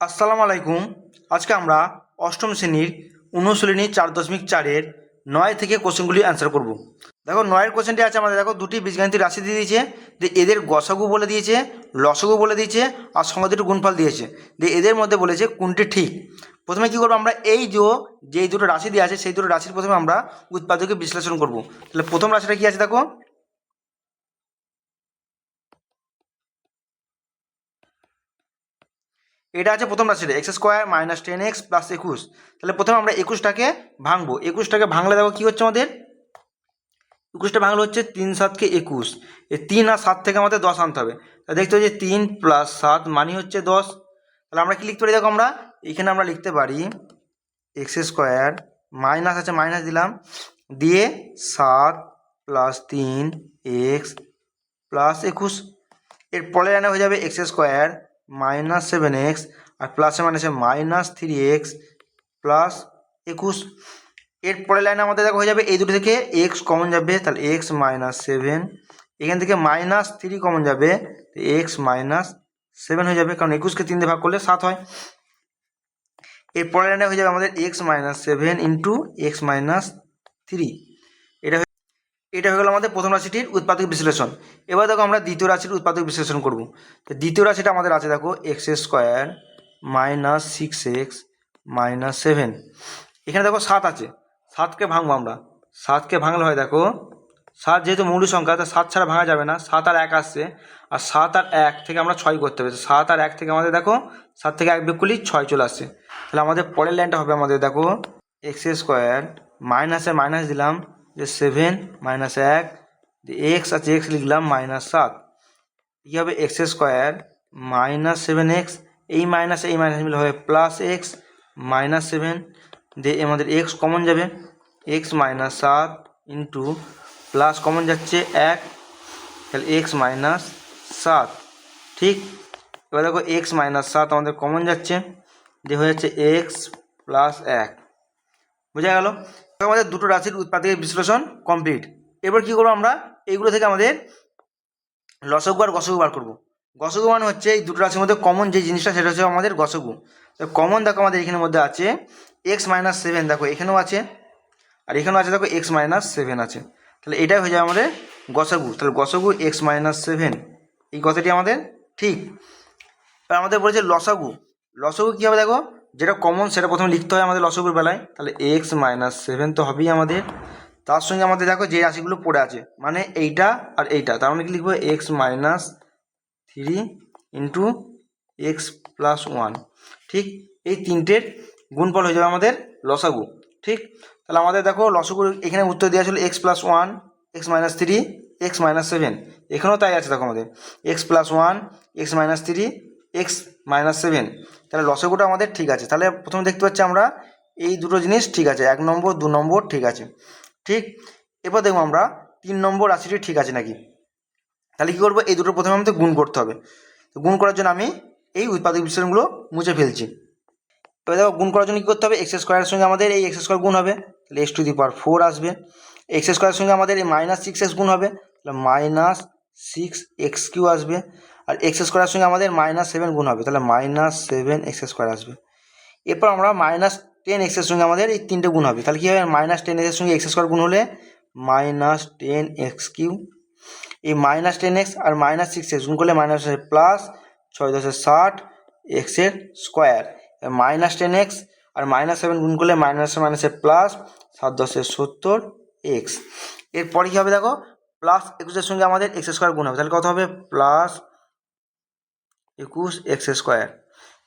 আসসালামু আলাইকুম। আজকে আমরা অষ্টম শ্রেণির অনুশীলনী চার দশমিক চারের নয় থেকে কোশ্চেনগুলি অ্যান্সার করব। দেখো, নয়ের কোশ্চেনটি আছে আমাদের। দেখো, দুটি বীজগাণিতিক রাশি দিয়ে দিয়েছে। যে এদের গসাগু বলে দিয়েছে, লসগু বলে দিয়েছে, আর সঙ্গে দুটো গুণফল দিয়েছে। দিয়ে এদের মধ্যে বলেছে কোনটি ঠিক। প্রথমে কী করব আমরা? এই যে, যেই দুটো রাশি দিয়ে আছে, সেই দুটো রাশির প্রথমে আমরা উৎপাদকে বিশ্লেষণ করব। তাহলে প্রথম রাশিটা কী আছে দেখো? এটা আছে প্রথম রাশিটা x square minus ten x plus একুশ। তাহলে প্রথমে আমরা একুশটাকে ভাঙবো। একুশটাকে ভাঙলে দেখো কী হচ্ছে আমাদের? একুশটা ভাঙলে হচ্ছে তিন সাতকে একুশ। এই তিন আর সাত থেকে আমাদের দশ আনতে হবে। তা দেখতে হচ্ছে তিন প্লাস সাত মানে হচ্ছে দশ। তাহলে আমরা কি লিখতে পারি? দেখো আমরা এখানে আমরা লিখতে পারি এক্স স্কোয়ার মাইনাস আছে মাইনাস দিলাম। দিয়ে সাত প্লাস তিন এক্স প্লাস একুশ। এর পরে লাইনে হয়ে যাবে x square minus seven x আর প্লাসে মাইনাসে মাইনাস থ্রি এক্স প্লাস একুশ। এর পরের লাইনে আমাদের দেখো হয়ে যাবে এই দুটো থেকে এক্স কমন যাবে, তাহলে এক্স মাইনাস সেভেন এখান থেকে মাইনাস থ্রি কমন যাবে এক্স মাইনাস সেভেন হয়ে যাবে, কারণ একুশকে তিন দিয়ে ভাগ করলে সাত হয়। এর পরের লাইনে হয়ে যাবে আমাদের x minus seven into x minus three এটা হয়ে গেল আমাদের প্রথম রাশিটির উৎপাদক বিশ্লেষণ। এবার দেখো আমরা দ্বিতীয় রাশির উৎপাদক বিশ্লেষণ করব। তো দ্বিতীয় রাশিটা আমাদের আছে দেখো x square minus six x minus seven এখানে দেখো সাত আছে। সাতকে ভাঙবো আমরা। সাতকে ভাঙলে হয় দেখো, সাত যেহেতু মৌলিক সংখ্যা, তা সাত ছাড়া ভাঙা যাবে না। সাত আর এক আসছে, আর সাত আর এক থেকে আমরা ছয় করতে হবে। সাত আর এক থেকে আমাদের দেখো, সাত থেকে এক বিয়োগ ছয় চলে আসছে। তাহলে আমাদের পরের লাইনটা হবে আমাদের দেখো এক্স স্কোয়ার মাইনাসে মাইনাস দিলাম যে সেভেন মাইনাস এক এক্স আছে এক্স লিখলাম মাইনাস সাত। কী হবে? X square minus seven x এই মাইনাস এই মাইনাস মিলে হবে প্লাস এক্স মাইনাস সেভেন দিয়ে আমাদের এক্স কমন যাবে। এক্স মাইনাস সাত ইন্টু প্লাস কমন যাচ্ছে এক, তাহলে এক্স মাইনাস সাত। ঠিক? এবার দেখো এক্স মাইনাস সাত আমাদের কমন যাচ্ছে, দিয়ে হয়ে যাচ্ছে এক্স প্লাস এক। বোঝা গেল? আমাদের দুটো রাশির উৎপাদকের বিশ্লেষণ কমপ্লিট এবার কী করব আমরা? এইগুলো থেকে আমাদের লসগু আর গসগু বার করব। গসগু মানে হচ্ছে এই দুটো রাশির মধ্যে কমন যে জিনিসটা, সেটা হচ্ছে আমাদের গসগু। তো কমন দেখো আমাদের এখানের মধ্যে আছে এক্স মাইনাস সেভেন দেখো এখানেও আছে আর এখানেও আছে, দেখো এক্স মাইনাস সেভেন আছে। তাহলে এটাই হয়ে যায় আমাদের গসগু। তাহলে গসগু এক্স মাইনাস সেভেন এই কথাটি আমাদের ঠিক। এবার আমাদের বলেছে লসাগু। লসাগু কী হবে দেখো? যেটা কমন সেটা প্রথমে লিখতে হয় আমাদের লসাগুর বেলায়। তাহলে এক্স মাইনাস সেভেন তো হবেই আমাদের। তার সঙ্গে আমাদের দেখো যে রাশিগুলো পড়ে আছে মানে এইটা আর এইটা। তার মানে কি লিখব? X minus three into x plus one ঠিক? এই তিনটের গুণফল হয়ে যাবে আমাদের লসাগু। ঠিক? তাহলে আমাদের দেখো লসাগুর এখানে উত্তর দেওয়া ছিল x plus one x minus three x minus seven এখানেও তাই আছে দেখো আমাদের। X plus one x minus three x minus seven তাহলে লসাগুটা আমাদের ঠিক আছে। তাহলে প্রথমে দেখতে পাচ্ছি আমরা এই দুটো জিনিস ঠিক আছে, এক নম্বর, দু নম্বর ঠিক আছে। ঠিক? এবার দেখব আমরা তিন নম্বর রাশিটি ঠিক আছে নাকি? তাহলে কী করব? এই দুটো প্রথমে আমাদের গুণ করতে হবে। তো গুণ করার জন্য আমি এই উৎপাদক বিশ্লেষণগুলো মুছে ফেলছি। এবার দেখো, গুণ করার জন্য কী করতে হবে? এক্স স্কোয়ারের সঙ্গে আমাদের এই এক্স স্কোয়ার গুণ হবে। তাহলে x to the power four আসবে। এক্স স্কোয়ারের সঙ্গে আমাদের এই মাইনাস সিক্স এক্স গুণ হবে। তাহলে মাইনাস সিক্স এক্স কিউ আসবে আর এক্স স্কোয়ারের সঙ্গে আমাদের মাইনাস সেভেন গুণ হবে, তাহলে মাইনাস সেভেন এক্স স্কোয়ার আসবে। এরপর আমরা মাইনাস টেন এক্সের সঙ্গে আমাদের এই তিনটে গুণ হবে, তাহলে কী হবে? মাইনাস টেন এক্সের সঙ্গে এক্স স্কোয়ার গুণ হলে মাইনাস টেন এক্স কিউ এই মাইনাস টেন এক্স আর মাইনাস সিক্স এক্স গুণ করলে মাইনাস প্লাস ছয় দশের ষাট এক্সের স্কোয়ার মাইনাস টেন এক্স আর মাইনাস সেভেন গুণ করলে মাইনাসে মাইনাসে প্লাস সাত দশের সত্তর এক্স এরপরে কী হবে দেখো? প্লাস একুশের সঙ্গে আমাদের এক্স স্কোয়ার গুণ হবে। তাহলে কত হবে? প্লাস একুশ এক্স স্কোয়ার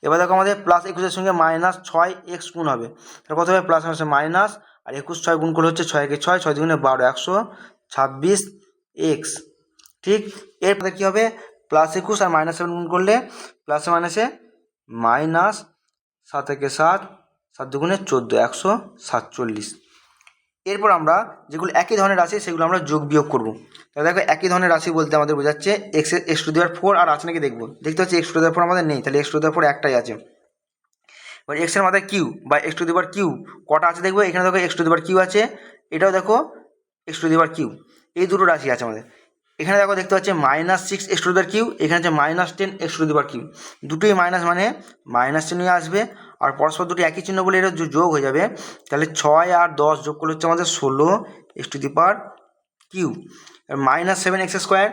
এবার দেখো আমাদের প্লাস একুশের সঙ্গে মাইনাস ছয় এক্স গুণ হবে। তাহলে কত হবে? প্লাস মাইনাসে মাইনাস আর একুশ ছয় গুণ করলে হচ্ছে ছয় একে ছয় ছয় দুগুণে বারো, একশো ছাব্বিশ এক্স ঠিক? এরপরে কী হবে? প্লাস একুশ আর মাইনাস সেভেন গুণ করলে প্লাসে মাইনাসে মাইনাস সাত একে সাত সাত দুগুণে চোদ্দ, একশো সাতচল্লিশ। এরপর আমরা যেগুলো একই ধরনের রাশি, সেগুলো আমরা যোগ বিয়োগ করব। তাহলে দেখো, একই ধরনের রাশি বলতে আমাদের বোঝাচ্ছে x x to the power four আর আছে নাকি দেখব? দেখতে হচ্ছে এক্স টু দেওয়ার ফোর আমাদের নেই, তাহলে এক্স টু দেওয়ার ফোর একটাই আছে। এবার এক্সের মাথায় কিউ বা এক্স টু দেওয়ার কিউ কটা আছে দেখব? এখানে দেখো এক্স টু দেওয়ার কিউ আছে, এটাও দেখো এক্স টু দেওয়ার কিউ এই দুটো রাশি আছে আমাদের। এখানে দেখো দেখতে পাচ্ছি minus six x to the power cube এখানে হচ্ছে minus ten x to the power cube দুটোই মাইনাস মানে মাইনাস চিহ্ন আসবে, আর পরস্পর দুটো একই চিহ্ন বলে এটা যোগ হয়ে যাবে। তাহলে ছয় আর দশ যোগ করলে হচ্ছে আমাদের ষোলো x to the cube minus seven x square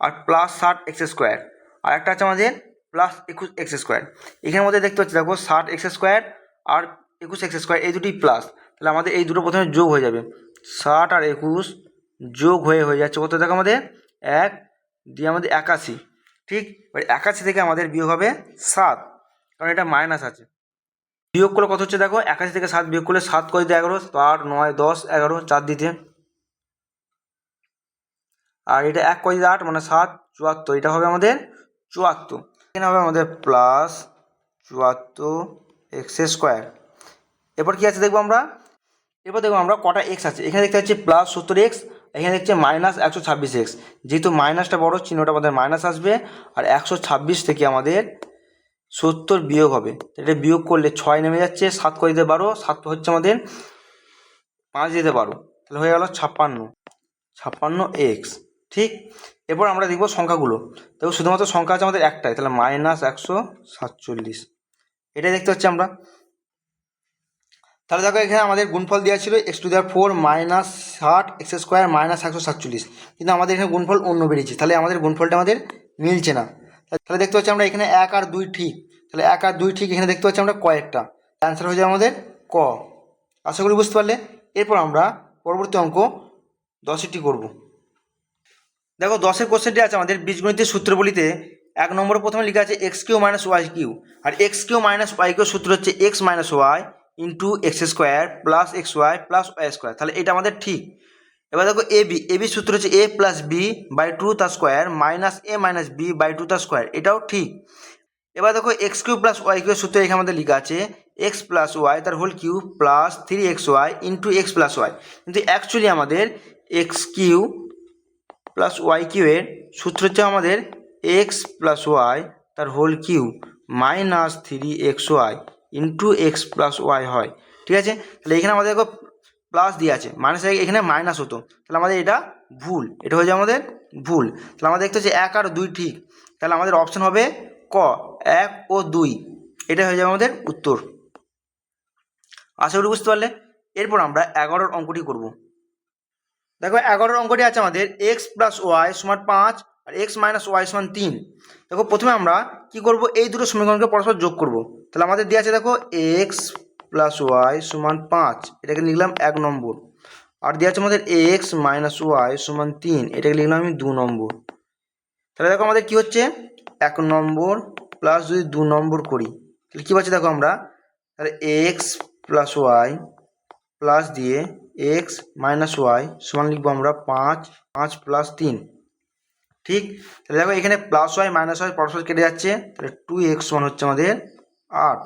R plus ষাট এক্স স্কোয়ার আর একটা আছে আমাদের প্লাস একুশ এক্স স্কোয়ার এখানের মধ্যে দেখতে পাচ্ছি, দেখো ষাট এক্স স্কোয়ার আর একুশ এক্স স্কোয়ার এই দুটি প্লাস তাহলে আমাদের এই দুটো প্রথমে যোগ হয়ে যাবে। ষাট আর একুশ যোগ হয়ে হয়ে যাচ্ছে। কত দেখো আমাদের? এক, দিয়ে আমাদের একাশি। ঠিক? এবার একাশি থেকে আমাদের বিয়োগ হবে সাত। কারণ এটা মাইনাস আছে। বিয়োগ করলে কত হচ্ছে দেখো? একাশি থেকে সাত বিয়োগ করলে সাত করে দিতে এগারো, আট, নয়, দশ, এগারো, চার দিতে। আর এটা এক করে দিতে আট মানে সাত, চুয়াত্তর। এটা হবে আমাদের চুয়াত্তর। এখানে হবে আমাদের প্লাস চুয়াত্তর এক্স স্কোয়ার এরপর কি আছে দেখব আমরা? এরপর দেখব আমরা কটা এক্স আছে। এখানে দেখতে পাচ্ছি প্লাস সত্তর এক্স এখানে দেখছি মাইনাস একশো ছাব্বিশ এক্স যেহেতু মাইনাসটা বড়, চিহ্নটা আমাদের মাইনাস আসবে, আর একশো ছাব্বিশ থেকে আমাদের সত্তর বিয়োগ হবে। এটা বিয়োগ করলে ছয় নেমে যাচ্ছে, সাত করে দিতে বারো সাত হচ্ছে আমাদের পাঁচ দিতে পারো। তাহলে হয়ে গেল ছাপ্পান্ন। ছাপ্পান্ন এক্স ঠিক? এরপর আমরা দেখব সংখ্যাগুলো। দেখো শুধুমাত্র সংখ্যা আছে আমাদের একটাই, তাহলে মাইনাস একশো সাতচল্লিশ। এটাই দেখতে হচ্ছে আমরা। তাহলে দেখো এখানে আমাদের গুণফল দেওয়া ছিল x to the power four minus ষাট এক্স স্কোয়ার মাইনাস একশো সাতচল্লিশ। কিন্তু আমাদের এখানে গুণফল অন্য বেরিয়েছে। তাহলে আমাদের গুণফলটা আমাদের মিলছে না। তাহলে দেখতে পাচ্ছি আমরা এখানে এক আর দুই ঠিক। তাহলে এক আর দুই ঠিক এখানে দেখতে পাচ্ছি আমরা কয়েকটা। অ্যান্সার হয়ে যাবে আমাদের ক। আশা করি বুঝতে পারলে? এরপর আমরা পরবর্তী অঙ্ক দশেরটি করব। দেখো দশের কোশ্চেনটি আছে আমাদের বীজগণিতের সূত্রবলিতে। এক নম্বরে প্রথমে লেখা আছে x cube minus y cube আর x cube minus y cube সূত্র হচ্ছে x minus y into x square plus x y plus y square তাহলে এটা আমাদের ঠিক। এবার দেখো এ বি এ বি সূত্র হচ্ছে a plus b by two তার square minus a minus b by two তার স্কোয়ার এটাও ঠিক। এবার দেখো x cube plus y cube সূত্র এখানে আমাদের লেখা আছে এক্স প্লাস ওয়াই তার whole cube plus three x y into x plus y কিন্তু অ্যাকচুয়ালি আমাদের x cube plus y cube এর সূত্র হচ্ছে আমাদের এক্স প্লাস ওয়াই তার whole cube minus three x y into x plus y হয়। ঠিক আছে? তাহলে এখানে আমাদের প্লাস দিয়ে আছে। মাইনাস এখানে মাইনাস হতো। তাহলে আমাদের এটা ভুল। এটা হয়ে যাবে আমাদের ভুল। তাহলে আমাদের দেখতে হচ্ছে এক আর দুই ঠিক। তাহলে আমাদের অপশন হবে ক, এক ও দুই। এটা হয়ে যাবে আমাদের উত্তর। আশা করি বুঝতে পারলে? এরপর আমরা এগারোর অঙ্কটি করব। দেখো এগারোর অঙ্কটি আছে আমাদের এক্স প্লাস ওয়াই সমান পাঁচ আর এক্স মাইনাস ওয়াই সমান তিন। দেখো প্রথমে আমরা কি করব? এই দুটো সমীকরণকে পরস্পর যোগ করব। তাহলে আমাদের দেওয়া আছে দেখো এক্স প্লাস ওয়াই সমান পাঁচ। এটাকে লিখলাম এক নম্বর। আর দেওয়া আছে আমাদের এক্স মাইনাস ওয়াই সমান তিন। এটাকে লিখলাম আমি দু নম্বর। তাহলে দেখো আমাদের কি হচ্ছে? এক নম্বর প্লাস যদি দু নম্বর করি, তাহলে কী পাচ্ছি দেখো আমরা? তাহলে এক্স প্লাস ওয়াই প্লাস দিয়ে এক্স মাইনাস ওয়াই সমান লিখব আমরা পাঁচ। পাঁচ প্লাস তিন। ঠিক? তাহলে দেখো এখানে প্লাস ওয়াই মাইনাস ওয়াই পরস্পর কেটে যাচ্ছে। তাহলে টু এক্স ওয়ান হচ্ছে আমাদের আট।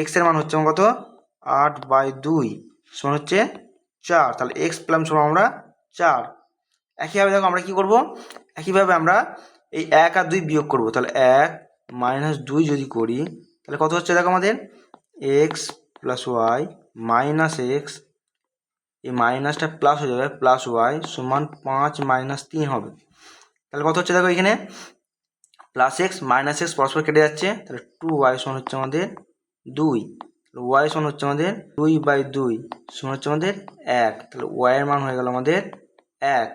এক্সের মান হচ্ছে কত? আট বাই দুই সমান হচ্ছে চার। তাহলে এক্স প্লাম সমান আমরা চার। একইভাবে দেখো আমরা কি করব? একইভাবে আমরা এই এক আর দুই বিয়োগ করব। তাহলে এক মাইনাস দুই যদি করি, তাহলে কত হচ্ছে দেখো আমাদের? X plus y minus x এই মাইনাসটা প্লাস হয়ে যাবে। প্লাস ওয়াই সমান পাঁচ মাইনাস তিন হবে। তাহলে কত হচ্ছে দেখো এখানে? প্লাস এক্স মাইনাস এক্স পরস্পর কেটে যাচ্ছে, তাহলে টু ওয়াই সমান হচ্ছে আমাদের দুই। ওয়াই সমান হচ্ছে আমাদের দুই বাই দুই সমান হচ্ছে আমাদের এক। তাহলে ওয়াইয়ের মান হয়ে গেল আমাদের এক।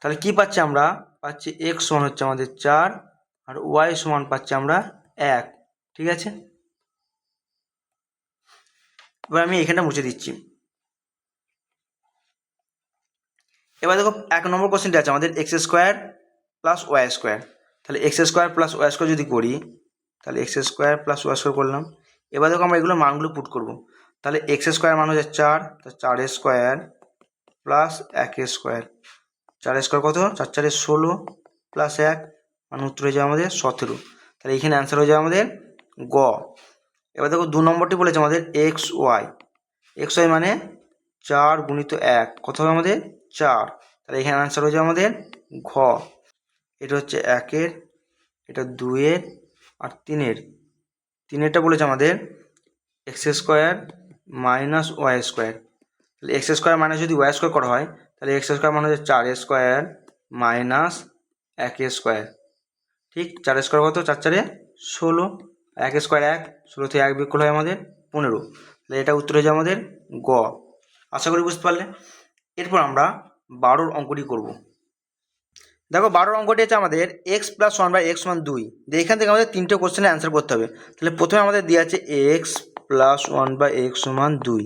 তাহলে কি পাচ্ছি আমরা? পাচ্ছি এক্স সমান হচ্ছে আমাদের চার, আর ওয়াই সমান পাচ্ছি আমরা এক। ঠিক আছে? এবার আমি এখানটা মুছে দিচ্ছি। এবার দেখো এক নম্বর কোশ্চেনটা আছে, আমাদের x square plus y square তাহলে x square plus y square যদি করি, তাহলে x square plus y square করলাম। এবার দেখো আমরা এগুলো মানগুলো পুট করব। তাহলে এক্স স্কোয়ার মান হচ্ছে চার চার স্কোয়ার প্লাস এক স্কোয়ার চার স্কোয়ার কত? চার, চারে ষোলো প্লাস এক মানে উত্তর হয়ে যাবে আমাদের সতেরো। তাহলে এখানে অ্যান্সার হয়ে যাবে আমাদের গ। এবার দেখো দু নম্বরটি বলেছে আমাদের এক্স ওয়াই এক্স ওয়াই মানে চার গুণিত এক। কত হবে আমাদের? চার। তাহলে এখানে অ্যান্সার হয়ে যাবে আমাদের ঘ। এটা হচ্ছে একের, এটা দুয়ের আর তিনের। তিনেরটা বলেছে আমাদের x square minus y square তাহলে এক্স স্কোয়ার মাইনাস যদি ওয়াই স্কোয়ার করা হয়, তাহলে এক্স স্কোয়ার মানে হচ্ছে চার স্কোয়ার মাইনাস এক স্কোয়ার ঠিক, চার স্কোয়ার কত? চার চারে ষোলো। এক স্কোয়ার এক, ষোলো থেকে এক বিয়োগ করলে হয় আমাদের পনেরো। তাহলে এটা উত্তর হয়ে আমাদের গ। আশা করি বুঝতে পারলে। এরপর আমরা বারোর অঙ্কটি করব। দেখো, বারোর অঙ্কটি হচ্ছে আমাদের x plus one by x one দুই। এখান থেকে আমাদের তিনটে কোশ্চেনের অ্যান্সার করতে হবে। তাহলে প্রথমে আমাদের দেওয়া আছে x plus one by x সমান দুই।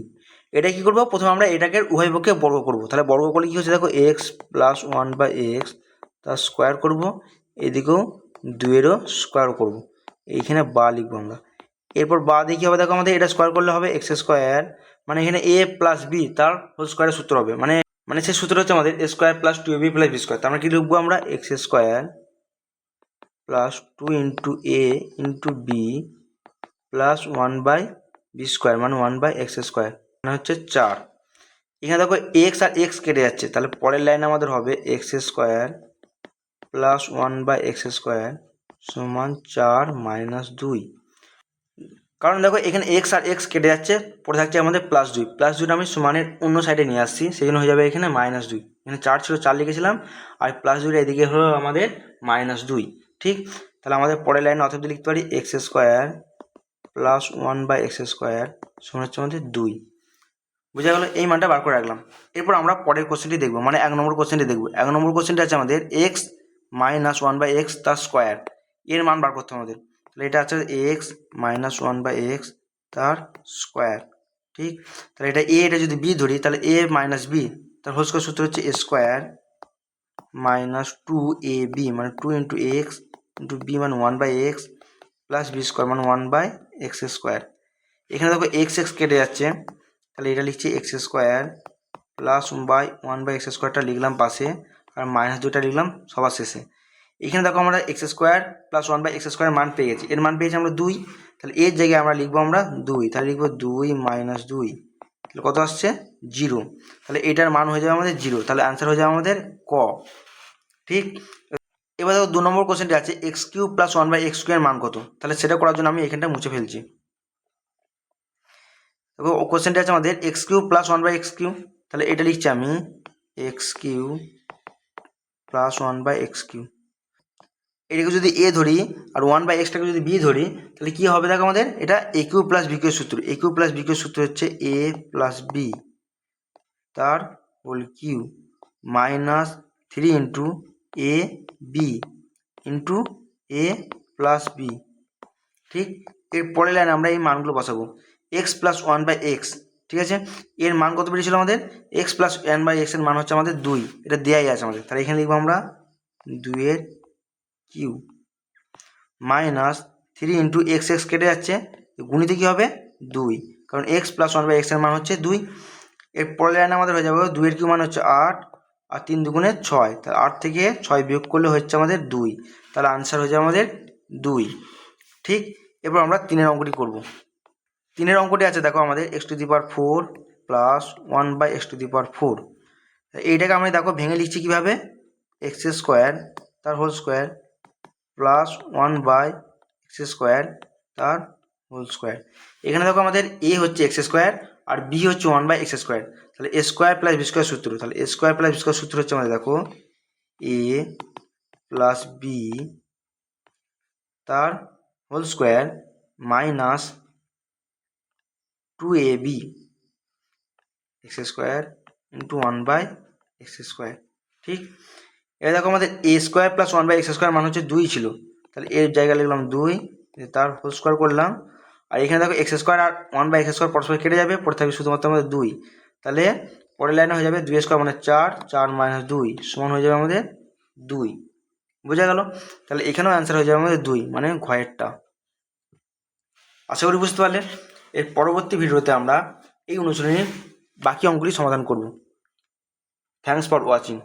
এটা কী করব? প্রথমে আমরা এটাকে উভয় পক্ষে বর্গ করব। তাহলে বর্গ করলে কী হচ্ছে? দেখো x plus one by x তার স্কোয়ার করব। এদিকেও দুইয়েরও স্কোয়ার করব। এইখানে বা লিখব আমরা। এরপর বা দিয়ে কী হবে? দেখো, আমাদের এটা স্কোয়ার করলে হবে এক্স স্কোয়ার মানে এখানে এ প্লাস বি তার হোল স্কোয়ারের সূত্র হবে। মানে মানে সেই সূত্র হচ্ছে আমাদের square plus two b plus b square তার মানে কী লিখব আমরা? X square plus two into a into b plus one by b square মানে ওয়ান বাই এক্স স্কোয়ার মানে হচ্ছে চার। এখানে দেখো এক্স আর এক্স কেটে যাচ্ছে, তাহলে পরের লাইন আমাদের হবে x square plus one by x square সমান চার মাইনাস দুই। কারণ দেখো এখানে এক্স আর এক্স কেটে যাচ্ছে পরে থাকছে আমাদের প্লাস দুই। প্লাস দুইটা আমি সমানের অন্য সাইডে নিয়ে আসছি সেই জন্য হয়ে যাবে এখানে মাইনাস দুই। এখানে চার ছিল, চার লিখেছিলাম, আর প্লাস দুইটা এদিকে হলো আমাদের মাইনাস দুই, ঠিক? তাহলে আমাদের পরের লাইনে অথব লিখতে পারি x square plus one by x square সমান হচ্ছে আমাদের দুই। বোঝা গেল? এই মানটা বার করে রাখলাম। এরপর আমরা পরের কোশ্চেনটি দেখব মানে এক নম্বর কোশ্চেনটি দেখব। এক নম্বর কোশ্চেনটা আছে আমাদের x minus one by x তার স্কোয়ার এর মান বার করতে আমাদের। তাহলে এটা আছে x minus one by x তার স্কোয়ার ঠিক? তাহলে এটা এ এটা যদি বি ধরি, তাহলে এ মাইনাস বি তার হোল স্কোয়ার সূত্র হচ্ছে a square minus two a b মানে two into x into b মানে one by x plus b square মানে ওয়ান বাই এক্স স্কোয়ার এখানে দেখো এক্স এক্স কেটে যাচ্ছে, তাহলে এটা লিখছি x square plus by one by x স্কোয়ারটা লিখলাম পাশে, আর মাইনাস দুটা লিখলাম সবার শেষে। এখানে দেখো আমরা x square plus one by x square মান পেয়ে গেছি। এর মান পেয়েছি আমরা দুই। তাহলে এর জায়গায় আমরা লিখব আমরা দুই। তাহলে লিখব দুই মাইনাস দুই। তাহলে কত আসছে? জিরো তাহলে এটার মান হয়ে যাবে আমাদের জিরো তাহলে অ্যান্সার হয়ে যাবে আমাদের ক। ঠিক? এবার দেখো দু নম্বর কোশ্চেনটি আছে x cube plus one by এক্সের মান কত? তাহলে সেটা করার জন্য আমি এখানটা মুছে ফেলছি। দেখো কোশ্চেনটা আছে আমাদের x cube plus one by x cube তাহলে এটা লিখছি আমি x cube plus one by x cube এটাকে যদি এ ধরি আর ওয়ান বাই এক্সটাকে যদি বি ধরি, তাহলে কী হবে দেখো আমাদের? এটা এ কিউ প্লাস বি সূত্র। এ কিউ প্লাস বি সূত্র হচ্ছে এ প্লাস বি তার whole cube minus three into a b into a plus b ঠিক? এর পরের লাইনে আমরা এই মানগুলো বসাবো। X plus one by x ঠিক আছে? এর মান কত বেরিয়েছিল আমাদের? এক্স প্লাস ওয়ান বাই এক্সের মান হচ্ছে আমাদের দুই। এটা দেয়াই আছে আমাদের। তাহলে এখানে লিখব আমরা দুইয়ের cube minus three into x x কেটে যাচ্ছে গুণিতে কী হবে? দুই। কারণ এক্স প্লাস ওয়ান বাই এক্সের মান হচ্ছে দুই। এর পরের লাইনে আমাদের হয়ে যাবে দুইয়ের কিউ মান হচ্ছে আট আর তিন দুগুণে ছয়। তাহলে আট থেকে ছয় বিয়োগ করলে হচ্ছে আমাদের দুই। তাহলে আনসার হয়ে যাবে আমাদের দুই। ঠিক? এরপর আমরা তিনের অঙ্কটি করব। তিনের অঙ্কটি আছে, দেখো আমাদের x to the power four plus one by x to the power four. এইটাকে আমরা দেখো ভেঙে লিখছি কীভাবে? এক্স স্কোয়ার তার whole square plus one by x square তার হোল স্কোয়ার এখানে দেখো আমাদের এ হচ্ছে এক্স স্কোয়ার আর বি হচ্ছে ওয়ান বাই এক্স স্কোয়ার তাহলে a square plus b square সূত্র, তাহলে a square plus b square সূত্র হচ্ছে আমাদের দেখো এ প্লাস বি তার whole square minus two a b x square into one by x square ঠিক? এবার দেখো আমাদের a square plus one by x square মান হচ্ছে দুই ছিল। তাহলে এর জায়গায় লিখলাম দুই তার হোল স্কোয়ার করলাম। আর এখানে দেখো এক্স স্কোয়ার আর ওয়ান বাই এক্স স্কোয়ার পরস্পর কেটে যাবে, পরে থাকবে শুধুমাত্র আমাদের দুই। তাহলে পরের লাইনে হয়ে যাবে দুই স্কোয়ার মানে চার চার মাইনাস দুই সমান হয়ে যাবে আমাদের দুই। বোঝা গেল? তাহলে এখানেও অ্যান্সার হয়ে যাবে আমাদের দুই মানে ঘয়েরটা। আশা করি বুঝতে পারলে। এর পরবর্তী ভিডিওতে আমরা এই অনুশীলনীর বাকি অঙ্কগুলি সমাধান করব। Thanks for watching